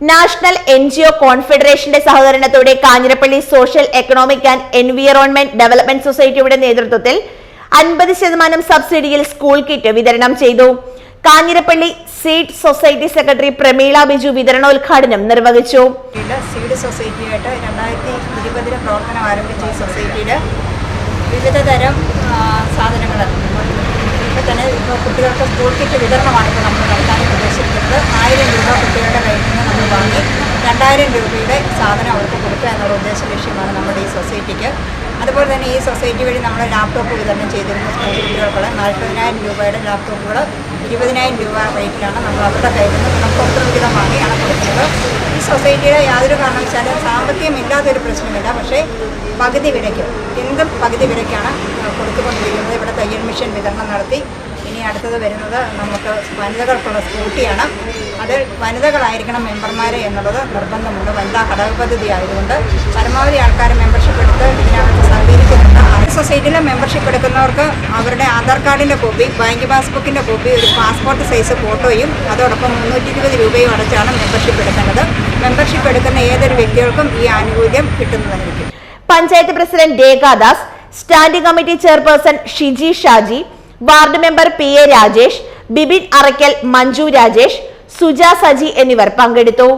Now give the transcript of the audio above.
National N G O കോൺഫെഡറേഷന്റെ സഹകരണത്തോടെ Kanjirappally social economic and environment development സൊസൈറ്റിയുടെ നേതൃത്വത്തിൽ അൻപത് ശതമാനം സബ്സിഡിയിൽ സ്കൂൾ കിറ്റ് വിതരണം ചെയ്തു. Kanjirappally seed society secretary Prameela Biju വിതരണോദ്ഘാടനം നിർവഹിച്ചു. സീഡ് സൊസൈറ്റിയായിട്ട് രണ്ടായിരത്തി ഇരുപതിലെ പ്രവർത്തനം ആരംഭിച്ച ഈ സൊസൈറ്റിയിൽ വിവിധ തരം സാധനങ്ങൾ ഇപ്പോൾ തന്നെ ഇപ്പോൾ കുട്ടികൾക്ക് സ്കൂൾ കിറ്റ് വിതരണമാണ് ഇപ്പോൾ നമ്മൾ നടത്താൻ ഉദ്ദേശിക്കുന്നത് ആയിരം രൂപ കുട്ടികളുടെ കയ്യിൽ നിന്ന് നമ്മൾ വാങ്ങി രണ്ടായിരം രൂപയുടെ സാധനം അവർക്ക് കൊടുക്കുക എന്നുള്ള ഉദ്ദേശ ലക്ഷ്യമാണ് നമ്മുടെ ഈ സൊസൈറ്റിക്ക്. അതുപോലെ തന്നെ ഈ സൊസൈറ്റി വഴി നമ്മൾ ലാപ്ടോപ്പ് വിതരണം ചെയ്തിരുന്ന സ്കൂൾ നാൽപ്പതിനായിരം രൂപയുടെ ലാപ്ടോപ്പുകൾ ഇരുപതിനായിരം രൂപ റേറ്റിലാണ് നമ്മൾ അവരുടെ കയ്യിൽ നിന്ന് ഗുണഭോക്തൃ വിഹിതം വാങ്ങിയാണ് കൊടുക്കുന്നത്. ഈ സൊസൈറ്റിയുടെ യാതൊരു കാരണവശാലും സാമ്പത്തികമില്ലാത്തൊരു പ്രശ്നമില്ല. പക്ഷേ പകുതി വിലയ്ക്ക് എന്തും പകുതി വിലയ്ക്കാണ് കൊടുത്തുകൊണ്ടിരിക്കുന്നത്. ഇവിടെ തയ്യൽ മിഷൻ വിതരണം നടത്തി ഇനി അടുത്തത് വരുന്നത് നമുക്ക് വനിതകൾക്കുള്ള സ്കൂട്ടിയാണ്. അത് വനിതകളായിരിക്കണം മെമ്പർമാർ എന്നുള്ളത് നിർബന്ധമുണ്ട്. വനിതാ ഘടക പദ്ധതി ആയതുകൊണ്ട് പരമാവധി ആൾക്കാർ മെമ്പർഷിപ്പ് എടുത്ത് ഇതിനകത്ത് സഹകരിക്കുന്നുണ്ട്. ആ സൊസൈറ്റിയിലെ മെമ്പർഷിപ്പ് എടുക്കുന്നവർക്ക് അവരുടെ ആധാർ കാർഡിന്റെ കോപ്പി ബാങ്ക് പാസ്ബുക്കിന്റെ കോപ്പി ഒരു പാസ്പോർട്ട് സൈസ് ഫോട്ടോയും അതോടൊപ്പം മുന്നൂറ്റി ഇരുപത് രൂപയും അടച്ചാണ് മെമ്പർഷിപ്പ് എടുക്കേണ്ടത്. മെമ്പർഷിപ്പ് എടുക്കുന്ന ഏതൊരു വ്യക്തികൾക്കും ഈ ആനുകൂല്യം കിട്ടുന്നതായിരിക്കും. Panchayat president Rekhadas standing committee chairperson Shiji Shaji ward member P A Rajesh Bibin Arackal Manju Rajesh Suja Saji എന്നിവർ പങ്കെടുത്തു.